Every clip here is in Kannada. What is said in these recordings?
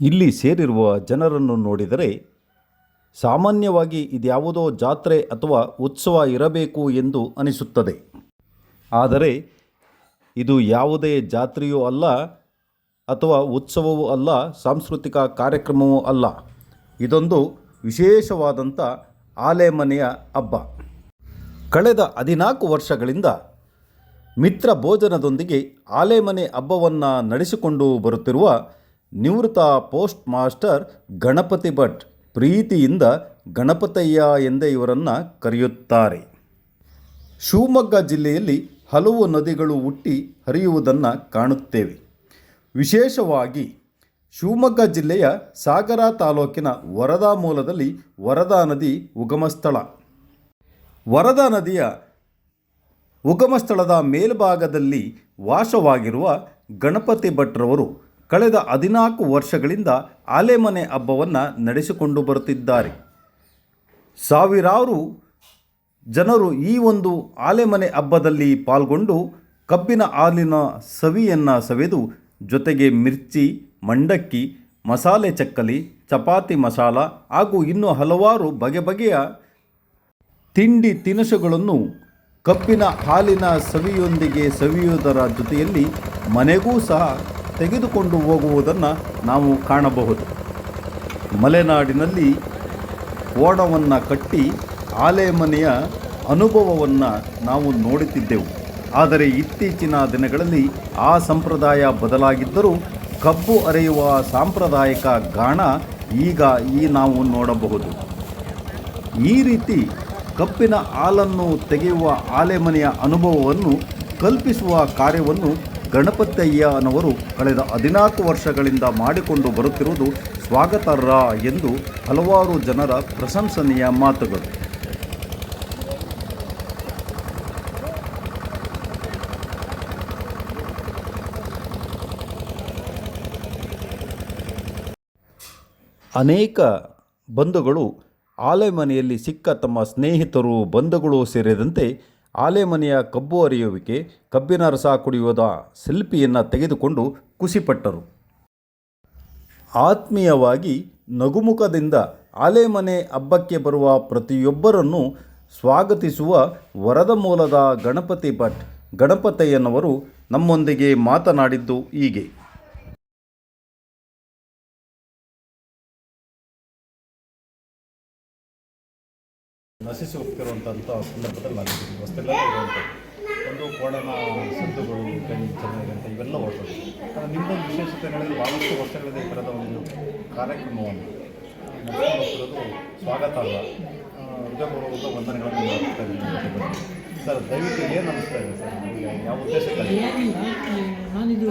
ಇಲ್ಲಿ ಸೇರಿರುವ ಜನರನ್ನು ನೋಡಿದರೆ ಸಾಮಾನ್ಯವಾಗಿ ಇದ್ಯಾವುದೋ ಜಾತ್ರೆ ಅಥವಾ ಉತ್ಸವ ಇರಬೇಕು ಎಂದು ಅನಿಸುತ್ತದೆ. ಆದರೆ ಇದು ಯಾವುದೇ ಜಾತ್ರೆಯೂ ಅಲ್ಲ ಅಥವಾ ಉತ್ಸವವೂ ಅಲ್ಲ, ಸಾಂಸ್ಕೃತಿಕ ಕಾರ್ಯಕ್ರಮವೂ ಅಲ್ಲ. ಇದೊಂದು ವಿಶೇಷವಾದಂಥ ಆಲೆಮನೆಯ ಹಬ್ಬ. ಕಳೆದ ಹದಿನಾಲ್ಕು ವರ್ಷಗಳಿಂದ ಮಿತ್ರ ಭೋಜನದೊಂದಿಗೆ ಆಲೆಮನೆ ಹಬ್ಬವನ್ನು ನಡೆಸಿಕೊಂಡು ಬರುತ್ತಿರುವ ನಿವೃತ್ತ ಪೋಸ್ಟ್ ಮಾಸ್ಟರ್ ಗಣಪತಿ ಭಟ್ ಪ್ರೀತಿಯಿಂದ ಗಣಪತಯ್ಯ ಎಂದೇ ಇವರನ್ನು ಕರೆಯುತ್ತಾರೆ. ಶಿವಮೊಗ್ಗ ಜಿಲ್ಲೆಯಲ್ಲಿ ಹಲವು ನದಿಗಳು ಹುಟ್ಟಿ ಹರಿಯುವುದನ್ನು ಕಾಣುತ್ತೇವೆ. ವಿಶೇಷವಾಗಿ ಶಿವಮೊಗ್ಗ ಜಿಲ್ಲೆಯ ಸಾಗರ ತಾಲೂಕಿನ ವರದಾ ಮೂಲದಲ್ಲಿ ವರದಾ ನದಿ ಉಗಮ ಸ್ಥಳ ವರದಾ ನದಿಯ ಉಗಮ ಸ್ಥಳದ ಮೇಲ್ಭಾಗದಲ್ಲಿ ವಾಸವಾಗಿರುವ ಗಣಪತಿ ಭಟ್ರವರು ಕಳೆದ ಹದಿನಾಲ್ಕು ವರ್ಷಗಳಿಂದ ಆಲೆಮನೆ ಹಬ್ಬವನ್ನು ನಡೆಸಿಕೊಂಡು ಬರುತ್ತಿದ್ದಾರೆ. ಸಾವಿರಾರು ಜನರು ಈ ಒಂದು ಆಲೆಮನೆ ಹಬ್ಬದಲ್ಲಿ ಪಾಲ್ಗೊಂಡು ಕಬ್ಬಿನ ಹಾಲಿನ ಸವಿಯನ್ನು ಸವೆದು ಜೊತೆಗೆ ಮಿರ್ಚಿ, ಮಂಡಕ್ಕಿ, ಮಸಾಲೆ ಚಕ್ಕಲಿ, ಚಪಾತಿ ಮಸಾಲ ಹಾಗೂ ಇನ್ನೂ ಹಲವಾರು ಬಗೆ ಬಗೆಯ ತಿಂಡಿ ತಿನಿಸುಗಳನ್ನು ಕಬ್ಬಿನ ಹಾಲಿನ ಸವಿಯೊಂದಿಗೆ ಸವಿಯುವುದರ ಜೊತೆಯಲ್ಲಿ ಮನೆಗೂ ಸಹ ತೆಗೆದುಕೊಂಡು ಹೋಗುವುದನ್ನು ನಾವು ಕಾಣಬಹುದು. ಮಲೆನಾಡಿನಲ್ಲಿ ಓಣವನ್ನು ಕಟ್ಟಿ ಆಲೆಮನೆಯ ಅನುಭವವನ್ನು ನಾವು ನೋಡುತ್ತಿದ್ದೆವು. ಆದರೆ ಇತ್ತೀಚಿನ ದಿನಗಳಲ್ಲಿ ಆ ಸಂಪ್ರದಾಯ ಬದಲಾಗಿದ್ದರೂ ಕಬ್ಬು ಅರೆಯುವ ಸಾಂಪ್ರದಾಯಿಕ ಗಾಣ ಈಗ ಈ ನಾವು ನೋಡಬಹುದು. ಈ ರೀತಿ ಕಬ್ಬಿನ ಹಾಲನ್ನು ತೆಗೆಯುವ ಆಲೆಮನೆಯ ಅನುಭವವನ್ನು ಕಲ್ಪಿಸುವ ಕಾರ್ಯವನ್ನು ಗಣಪತಯ್ಯನವರು ಕಳೆದ ಹದಿನಾಲ್ಕು ವರ್ಷಗಳಿಂದ ಮಾಡಿಕೊಂಡು ಬರುತ್ತಿರುವುದು ಸ್ವಾಗತಾರ್ಹ ಎಂದು ಹಲವಾರು ಜನರ ಪ್ರಶಂಸನೀಯ ಮಾತುಗಳು. ಅನೇಕ ಬಂಧುಗಳು ಆಲೆಮನೆಯಲ್ಲಿ ಸಿಕ್ಕ ತಮ್ಮ ಸ್ನೇಹಿತರು, ಬಂಧುಗಳು ಸೇರಿದಂತೆ ಆಲೆಮನೆಯ ಕಬ್ಬು ಅರಿಯುವಿಕೆ, ಕಬ್ಬಿನ ರಸ ಕುಡಿಯುವುದ ಸೆಲ್ಫಿಯನ್ನು ತೆಗೆದುಕೊಂಡು ಖುಷಿಪಟ್ಟರು ಆತ್ಮೀಯವಾಗಿ ನಗುಮುಖದಿಂದ ಆಲೆಮನೆ ಹಬ್ಬಕ್ಕೆ ಬರುವ ಪ್ರತಿಯೊಬ್ಬರನ್ನು ಸ್ವಾಗತಿಸುವ ವರದ ಮೂಲದ ಗಣಪತಿ ಭಟ್, ಗಣಪತಯ್ಯನವರು ನಮ್ಮೊಂದಿಗೆ ಮಾತನಾಡಿದ್ದು ಹೀಗೆ. ನಶಿಸಿ ಹೋಗ್ತಿರುವಂಥ ಸಂದರ್ಭದಲ್ಲಿ ನಾವಿದ್ದೀವಿ ಇರುವಂಥ ಒಂದು ಕೋಣನ ಸದ್ದುಗಳು ಚೆನ್ನಾಗಿರುತ್ತೆ ಇವೆಲ್ಲ ಹೊರಟೋದು ಆದರೆ ನಿಮ್ಮ ವಿಶೇಷತೆಗಳಲ್ಲಿ ಭಾಳಷ್ಟು ವರ್ಷಗಳಿಂದ ಈ ಒಂದು ಕಾರ್ಯಕ್ರಮವನ್ನು ನಡೆಸ್ಕೊಂಡು ಸ್ವಾಗತ ಅಲ್ಲ. ಹೃದಯಪೂರ್ವಕ ವಂದನೆಗಳನ್ನು ಮಾಡ್ತಾ ಸರ್ ದಯವಿಟ್ಟು ಏನು ಅನಿಸ್ತಾ ಇದೆ ಸರ್? ಯಾವ ಉದ್ದೇಶಕ್ಕಾಗಿ? ನಾನಿದು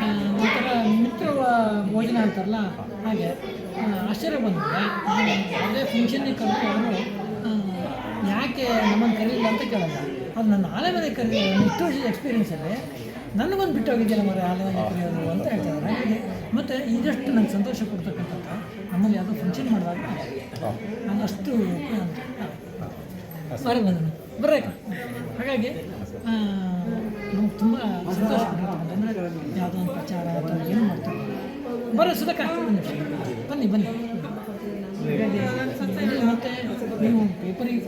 ನಾನು ಒಂಥರ ಮಿತ್ರ ಭೋಜನ ಅಂತಾರಲ್ಲ ಹಾಗೆ. ಆ, ಆಶ್ಚರ್ಯ ಬಂದಿದೆ ಯಾವುದೇ ಫಂಕ್ಷನ್ನಿಗೆ ಕರೆದು ಅವರು ಯಾಕೆ ನಮ್ಮನ್ನು ಕರೀಲಿಲ್ಲ ಅಂತ ಕೇಳಲ್ಲ. ಅದು ನನ್ನ ಆಲೆ ಮನೆ ಕರಿ ಇಷ್ಟು ವರ್ಷದ ಎಕ್ಸ್ಪೀರಿಯನ್ಸಲ್ಲಿ ನನಗೊಂದು ಬಿಟ್ಟು ಹೋಗಿದ್ದಿಲ್ಲ ಮರೆ ಆಲೆ ಮನೆ ಕರೆಯೋದು ಅಂತ ಹೇಳ್ತಾರೆ ಹಾಗಾಗಿ ಮತ್ತು ಇದಷ್ಟು ನನಗೆ ಸಂತೋಷ ಕೊಡ್ತಕ್ಕಂಥದ್ದು ನಮ್ಮಲ್ಲಿ ಯಾವುದೋ ಫಂಕ್ಷನ್ ಮಾಡಿದಾಗ ನಾನು ಅಷ್ಟು ಬರ ಬಂದನು ಬರ್ರೇಕ ಹಾಗಾಗಿ ನಮ್ಗೆ ತುಂಬ ಸಂತೋಷ ಅಂದರೆ ಯಾವುದೋ ಒಂದು ಪ್ರಚಾರ ಅಥವಾ ಏನು ಮಾಡ್ತಾರೆ ಬರ್ರಿ ಸುಧಕ ಬನ್ನಿ ಬನ್ನಿ. ಮತ್ತೆ ನೀವು ಪೇಪರಿಗೆ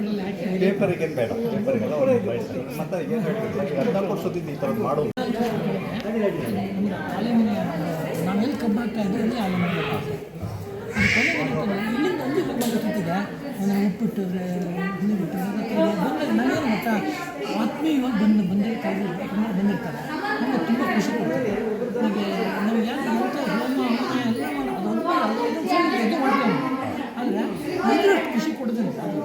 ಬೇಡ. ಪೇಪರಿಗೆಲ್ಲ ಮತ್ತೆ ಏನು ವರ್ಷದಿಂದ ಈ ಮಾಡೋದು. ನಾವೆಲ್ಲಿ ಕಬ್ಬು ಹಾಕ್ತಾ ಇದ್ದೀವಿ ಅಲ್ಲಿ ಇಲ್ಲಿಂದ ಹುಳಿ ಬಿಟ್ಟು ಬಂದಾಗ ನಾವೇನು ಗೊತ್ತಾ ಆತ್ಮೀಯವಾಗಿ ಬಂದು ಬಂದಿರ್ತಾರೆ ತುಂಬ ಬಂದಿರ್ತಾರೆ. ನಮಗೆ ತುಂಬ ಖುಷಿ ಕೊಡ್ತಾರೆ. ನಮ್ಗೆ ನಾವು ಯಾಕೆ ಅಂತ ಹೋಮ ಹವನ ಎಲ್ಲ ಮಾಡಿ ಅದೊಂದು ಅದೊಂದು ಸರಿ ಇದು ಮಾಡ್ತೇವೆ ಆದರೆ ಇದರಷ್ಟು ಖುಷಿ ಕೊಡೋದಿಲ್ಲ ಅದು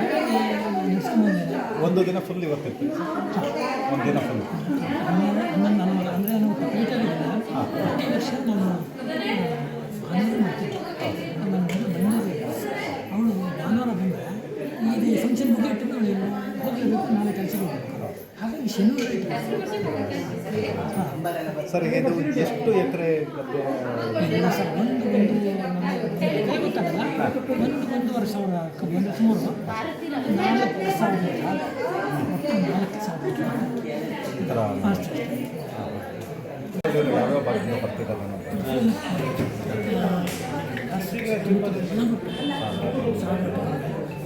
ಹಾಗಾಗಿ ನೆನೆಸ್ಕೊಂಬಂದಿದೆ ಒಂದು ದಿನ ಫುಲ್ ಇವತ್ತಿತ್ತು ಒಂದು ದಿನ ಫುಲ್ ಅಂದರೆ ನಾನು ಸರ್ ಇದು ಎಷ್ಟು ಎಕರೆ ಸರ್ ಒಂದು ಒಂದು ಸುಮಾರು ನಾಲ್ಕು ನಾಲ್ಕು ಸಾವಿರ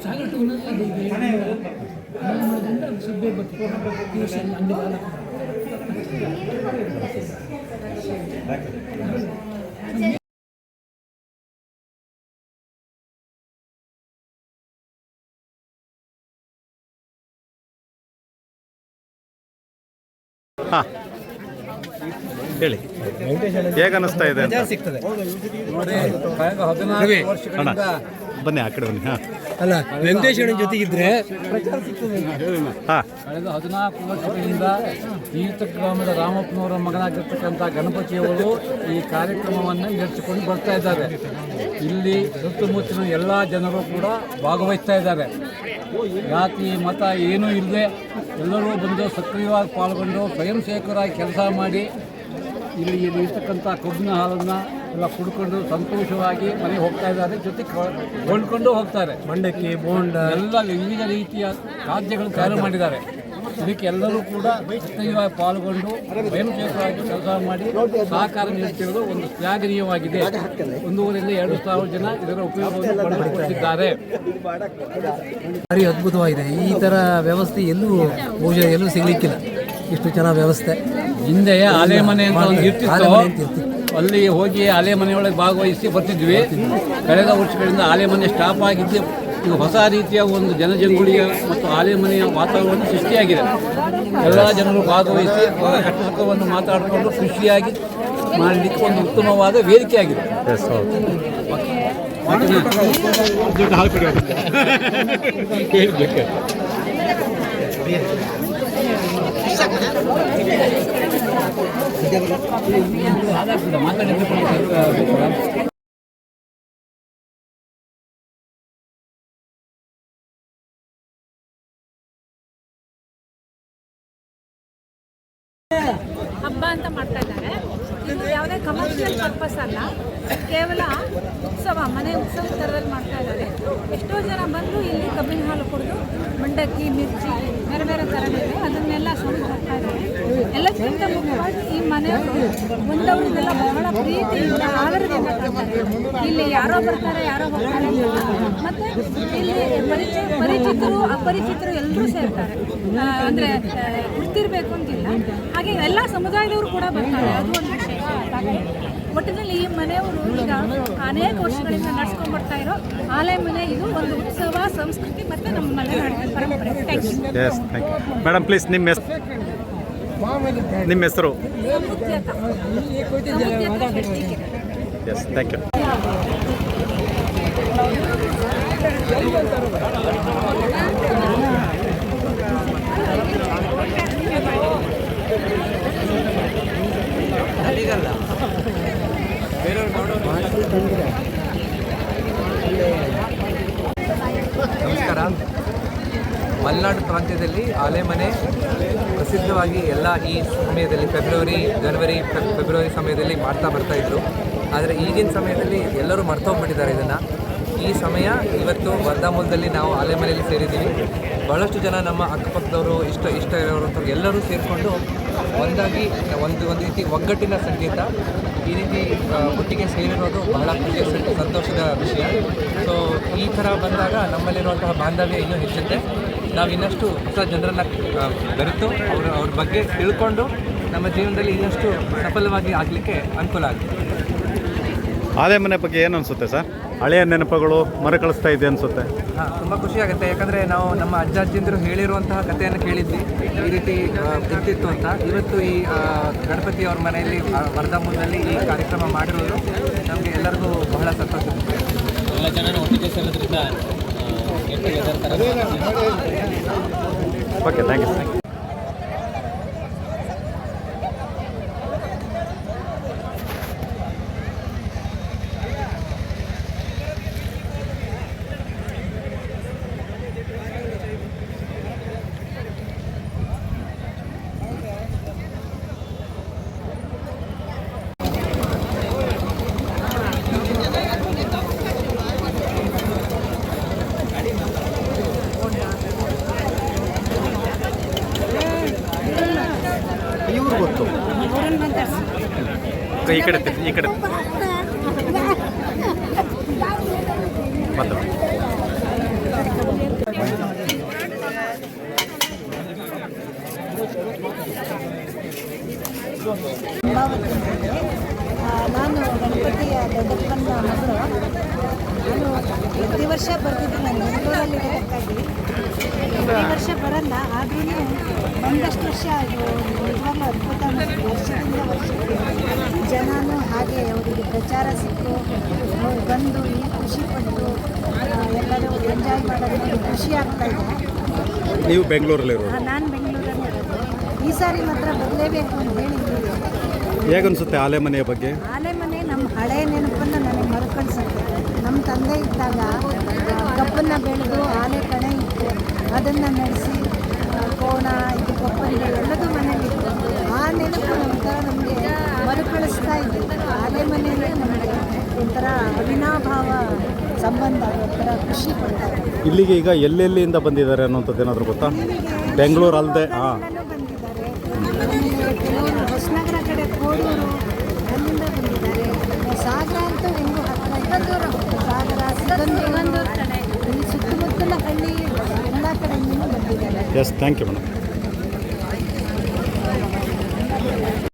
ಸಾಗರ ಅಂಗಡಿ ಯು ಹಾಂ. ಹೇಳಿ. ಹೇಗನ್ನಿಸ್ತಾ ಇದೆ ಸಿಗ್ತದೆ. ಬನ್ನಿ ಆ ಕಡೆ ಬನ್ನಿ ಹಾಂ. ಅಲ್ಲ ವೆಂಕಟೇಶ್ ಅಣ್ಣ ಜೊತೆಗಿದ್ರೆ ಹಾಂ. ಕಳೆದ ಹದಿನಾಲ್ಕು ವರ್ಷಗಳಿಂದ ತೀರ್ಥ ಗ್ರಾಮದ ರಾಮಪ್ಪನವರ ಮಗನಾಗಿರ್ತಕ್ಕಂಥ ಗಣಪತಿಯವರು ಈ ಕಾರ್ಯಕ್ರಮವನ್ನು ನಡೆಸಿಕೊಂಡು ಬರ್ತಾ ಇದ್ದಾರೆ. ಇಲ್ಲಿ ಸುತ್ತಮುತ್ತಲಿನ ಎಲ್ಲ ಜನರು ಕೂಡ ಭಾಗವಹಿಸ್ತಾ ಇದ್ದಾರೆ. ಜಾತಿ ಮತ ಏನೂ ಇಲ್ಲದೆ ಎಲ್ಲರೂ ಬಂದು ಸಕ್ರಿಯವಾಗಿ ಪಾಲ್ಗೊಂಡು ಸ್ವಯಂ ಸೇವಕರಾಗಿ ಕೆಲಸ ಮಾಡಿ ಇಲ್ಲಿ ಇಲ್ಲಿ ಇರ್ತಕ್ಕಂಥ ಕಬ್ಬಿನ ಹಾಲನ್ನು ಎಲ್ಲ ಕುಡ್ಕೊಂಡು ಸಂತೋಷವಾಗಿ ಮನೆಗೆ ಹೋಗ್ತಾ ಇದ್ದಾರೆ. ಜೊತೆ ಕೊಂಡ್ಕೊಂಡು ಹೋಗ್ತಾರೆ. ಮಂಡಕ್ಕಿ ಬೋಂಡ. ಎಲ್ಲ ವಿವಿಧ ರೀತಿಯ ಖಾದ್ಯಗಳು ತಯಾರು ಮಾಡಿದ್ದಾರೆ. ಇದಕ್ಕೆ ಎಲ್ಲರೂ ಕೂಡ ಸಕ್ರಿಯವಾಗಿ ಪಾಲ್ಗೊಂಡು ಸ್ವಯಂಸೇವಕರಾಗಿ ಕೆಲಸ ಮಾಡಿ ಸಹಕಾರ ನೀಡುತ್ತಿರುವುದು ಒಂದು ಶ್ಲಾಘನೀಯವಾಗಿದೆ ಒಂದೂವರಿಂದ ಎರಡು ಸಾವಿರ ಜನ ಇದರ ಉಪಯೋಗವನ್ನು ಪಡೆದುಕೊಳ್ಳುತ್ತಿದ್ದಾರೆ ಭಾರಿ ಅದ್ಭುತವಾಗಿದೆ. ಈ ತರ ವ್ಯವಸ್ಥೆ ಎಲ್ಲೂ ಪೂಜೆ ಎಲ್ಲೂ ಸಿಗ್ಲಿಕ್ಕಿಲ್ಲ. ಇಷ್ಟು ಚೆನ್ನಾಗಿ ವ್ಯವಸ್ಥೆ. ಹಿಂದೆ ಆಲೆ ಮನೆ ಅಂತ ಒಂದು ಇರ್ತಿತ್ತು. ಅಲ್ಲಿ ಹೋಗಿ ಆಲೆ ಮನೆಯೊಳಗೆ ಭಾಗವಹಿಸಿ ಬರ್ತಿದ್ವಿ. ಕಳೆದ ವರ್ಷಗಳಿಂದ ಆಲೆ ಮನೆ ಸ್ಟಾಪ್ ಆಗಿದ್ದು ಇದು ಹೊಸ ರೀತಿಯ ಒಂದು ಜನಜಂಗುಳಿಯ ಮತ್ತು ಆಲೆ ಮನೆಯ ವಾತಾವರಣ ಸೃಷ್ಟಿಯಾಗಿದೆ. ಎಲ್ಲ ಜನರು ಭಾಗವಹಿಸಿ ಸುಖವನ್ನು ಮಾತಾಡಿಕೊಂಡು ಖುಷಿಯಾಗಿ ಮಾಡಲಿಕ್ಕೆ ಒಂದು ಉತ್ತಮವಾದ ವೇದಿಕೆಯಾಗಿದೆ. ಆಗಿದೆ ಮಾತಾಡಿದ್ದು ಹಬ್ಬ ಅಂತ ಮಾಡ್ತಾ ಇದ್ದಾರೆ. ಇದು ಯಾವುದೇ ಕಮರ್ಷಿಯಲ್ ಪರ್ಪಸ್ ಅಲ್ಲ. ಕೇವಲ ಉತ್ಸವ, ಮನೆ ಉತ್ಸವ ಥರದಲ್ಲಿ ಮಾಡ್ತಾ ಇದ್ದಾರೆ. ಎಷ್ಟೋ ಜನ ಬಂದು ಇಲ್ಲಿ ಕಬ್ಬಿನ ಹಾಲು ಕುಡಿದು, ಮಂಡಕ್ಕಿ, ಮಿರ್ಚಿ, ಬೇರೆ ಬೇರೆ ಥರ ಇದೆ ಅದನ್ನೆಲ್ಲ ಇದ್ದಾರೆ ಎಲ್ಲಕ್ಕಿಂತ ಮುಖ್ಯವಾಗಿ ಈ ಮನೆಯವರು ಬಂದವರಿಗೆಲ್ಲ ಬಹಳ ಪ್ರೀತಿಯಿಂದ ಆದರದಿಂದ ಕಾಣ್ತಾರೆ ಇಲ್ಲಿ ಯಾರೋ ಬರ್ತಾರೆ ಯಾರೋ ಬರ್ತಾರೆ. ಮತ್ತೆ ಇಲ್ಲಿ ಪರಿಚಯ ಪರಿಚಿತರು ಅಪರಿಚಿತರು ಎಲ್ಲರೂ ಸೇರ್ತಾರೆ. ಅಂದ್ರೆ ಆ, ಗುರ್ತಿರ್ಬೇಕು ಅಂತಿಲ್ಲ. ಹಾಗೆ ಎಲ್ಲ ಸಮುದಾಯದವರು ಕೂಡ ಬರ್ತಾರೆ. ಅದು ಒಂದು ವಿಶೇಷ. ಒಟ್ಟಿನಲ್ಲಿ ಈ ಮನೆಯವರು ಈಗ ಅನೇಕ ವರ್ಷಗಳಿಂದ ನಡೆಸ್ಕೊಂಡು ಬರ್ತಾ ಇರೋ ಆಲೆ ಮನೆ ಇದು ಒಂದು ಉತ್ಸವ ಸಂಸ್ಕೃತಿ ಮತ್ತೆ ನಮ್ಮ ಮನೆ ಪರಂಪರೆ. ಥ್ಯಾಂಕ್ ಯು ಮೇಡಮ್ ಪ್ಲೀಸ್ ನಿಮ್ಮ ನಿಮ್ಮ ಹೆಸರು? ಎಸ್ ಥ್ಯಾಂಕ್ ಯು ನಮಸ್ಕಾರ. ಮಲೆನಾಡು ಪ್ರಾಂತ್ಯದಲ್ಲಿ ಆಲೆಮನೆ ಪ್ರಸಿದ್ಧವಾಗಿ ಎಲ್ಲ ಈ ಸಮಯದಲ್ಲಿ ಫೆಬ್ರವರಿ ಜನವರಿ ಫೆಬ್- ಫೆಬ್ರವರಿ ಸಮಯದಲ್ಲಿ ಮಾಡ್ತಾ ಬರ್ತಾ ಇದ್ರು. ಆದರೆ ಈಗಿನ ಸಮಯದಲ್ಲಿ ಎಲ್ಲರೂ ಮರ್ತೋಗ್ಬಿಟ್ಟಿದ್ದಾರೆ ಇದನ್ನು. ಈ ಸಮಯ ಇವತ್ತು ವರ್ಧಾಮೂಲದಲ್ಲಿ ನಾವು ಆಲೆಮನೆಯಲ್ಲಿ ಸೇರಿದ್ದೀವಿ. ಬಹಳಷ್ಟು ಜನ ನಮ್ಮ ಅಕ್ಕಪಕ್ಕದವರು, ಇಷ್ಟ ಇಷ್ಟ ಇರೋರು ಎಲ್ಲರೂ ಸೇರಿಕೊಂಡು ಒಂದಾಗಿ ಒಂದು ಒಂದು ರೀತಿ ಒಗ್ಗಟ್ಟಿನ ಸಂಗೀತ, ಈ ರೀತಿ ಒಟ್ಟಿಗೆ ಸೇರಿರೋದು ಬಹಳ ಖುಷಿಯ ಸಂತೋಷದ ವಿಷಯ. ಸೊ ಈ ಥರ ಬಂದಾಗ ನಮ್ಮಲ್ಲಿರುವಂತಹ ಬಾಂಧವ್ಯ ಇನ್ನೂ ಹೆಚ್ಚುತ್ತೆ. ನಾವು ಇನ್ನಷ್ಟು ಹೊಸ ಜನರನ್ನು ಬೆರೆತು ಅವ್ರ ಅವ್ರ ಬಗ್ಗೆ ತಿಳ್ಕೊಂಡು ನಮ್ಮ ಜೀವನದಲ್ಲಿ ಇನ್ನಷ್ಟು ಸಫಲವಾಗಿ ಆಗಲಿಕ್ಕೆ ಅನುಕೂಲ ಆಗುತ್ತೆ. ಹಳೆ ಮನೆ ಬಗ್ಗೆ ಏನು ಅನಿಸುತ್ತೆ ಸರ್? ಹಳೆಯ ನೆನಪುಗಳು ಮರುಕಳಿಸ್ತಾ ಇದೆ ಅನಿಸುತ್ತೆ. ಹಾಂ ತುಂಬ ಖುಷಿ ಆಗುತ್ತೆ. ಯಾಕಂದರೆ ನಾವು ನಮ್ಮ ಅಜ್ಜ ಅಜ್ಜಿಂದರು ಹೇಳಿರುವಂತಹ ಕಥೆಯನ್ನು ಕೇಳಿದ್ವಿ. ಈ ರೀತಿ ಗೊತ್ತಿತ್ತು ಇರ್ತಿತ್ತು ಅಂತ. ಇವತ್ತು ಈ ಗಣಪತಿ ಅವ್ರ ಮನೆಯಲ್ಲಿ ವರ್ಧಾಮೂಲದಲ್ಲಿ ಈ ಕಾರ್ಯಕ್ರಮ ಮಾಡಿರೋದು ನಮಗೆ ಎಲ್ಲರಿಗೂ ಬಹಳ ಸಂತೋಷ. ಓಕೆ ಥ್ಯಾಂಕ್ ಯು ಈ ಕಡೆ ಈ ಕಡೆ. ಆ, ನಾನು ಗಣಪತಿಯ ದೊಡ್ಡಪ್ಪನ ಮಗಳು. ನಾನು ಪ್ರತಿ ವರ್ಷ ಬರ್ತಿದ್ದೀನಿ ನಾನು ಬೆಂಗಳೂರಲ್ಲಿ ಇರೋದಕ್ಕಾಗಿ ಪ್ರತಿ ವರ್ಷ ಬರಲ್ಲ ಆದ್ರೂ ಒಂದಷ್ಟು ವರ್ಷ ನಿಜವಾಗ್ಲೂ ಅದ್ಭುತ. ವರ್ಷದಿಂದ ವರ್ಷಕ್ಕೆ ಜನನೂ ಹಾಗೆ ಅವರಿಗೆ ಪ್ರಚಾರ ಸಿಕ್ಕು ಅವ್ರು ಬಂದು ಈ ಖುಷಿ ಪಟ್ಟು ಎಲ್ಲರೂ ಎಂಜಾಯ್ ಮಾಡೋದು ಖುಷಿ ಆಗ್ತಾ ಇದೆ. ನೀವು ಬೆಂಗಳೂರಲ್ಲಿ ನಾನು ಬೆಂಗಳೂರಲ್ಲಿ ಈ ಸಾರಿ ಮಾತ್ರ ಬರಲೇಬೇಕು ಅಂತ ಹೇಳಿ ಹೇಗೆ ಹೇಗನ್ಸುತ್ತೆ ಆಲೆ ಮನೆಯ ಬಗ್ಗೆ? ಆಲೆ ಮನೆ ನಮ್ಮ ಹಳೆ ನೆನಪನ್ನು ನನಗೆ ಮರುಕಳಿಸುತ್ತೆ. ನಮ್ಮ ತಂದೆ ಇದ್ದಾಗ ಕಬ್ಬನ್ನು ಬೆಳೆದು ಆಲೆ ಇತ್ತು ಅದನ್ನು ನಡೆಸಿ ಕೋಣ ಇದು ಕೊಪ್ಪರಿಗೆ ಎಲ್ಲದೂ ಮನೆಯಲ್ಲಿತ್ತು ಆ ನೆನಪು ಒಂಥರ ನಮಗೆ ಮರುಕಳಿಸ್ತಾ ಇದೆ. ಅದೇ ಮನೆಯಲ್ಲೇ ನಮಗೆ ಒಂಥರ ಅವಿನಾಭಾವ ಸಂಬಂಧ ಒಂಥರ ಖುಷಿ ಕೊಡ್ತಾರೆ ಇಲ್ಲಿಗೆ ಈಗ ಎಲ್ಲೆಲ್ಲಿಂದ ಬಂದಿದ್ದಾರೆ ಅನ್ನೋಂಥದ್ದು ಏನಾದರೂ ಗೊತ್ತಾ? ಬೆಂಗಳೂರು ಅಲ್ಲದೆ ಹಾಂ ಎಲ್ಲರೂ ಬಂದಿದ್ದಾರೆ ಆಮೇಲೆ ಕೆಲವರು ಹೊಸನಗರ ಕಡೆ ಕೋಡೂರು ಅಲ್ಲಿಂದ ಬಂದಿದ್ದಾರೆ ಸಾಗರ ಅಂತೂ ಹೆಂಗೂ ಹತ್ತಿರ ಇದೆ. ಸಾಗರ ಸಿಗಂದೂರು ಈ ಸುತ್ತಮುತ್ತಲ ಹಳ್ಳಿ ಎಲ್ಲ ಕಡೆಯಿಂದಲೂ ಬಂದಿದ್ದಾರೆ ಎಸ್ ಥ್ಯಾಂಕ್ ಯು ಮೇಡಮ್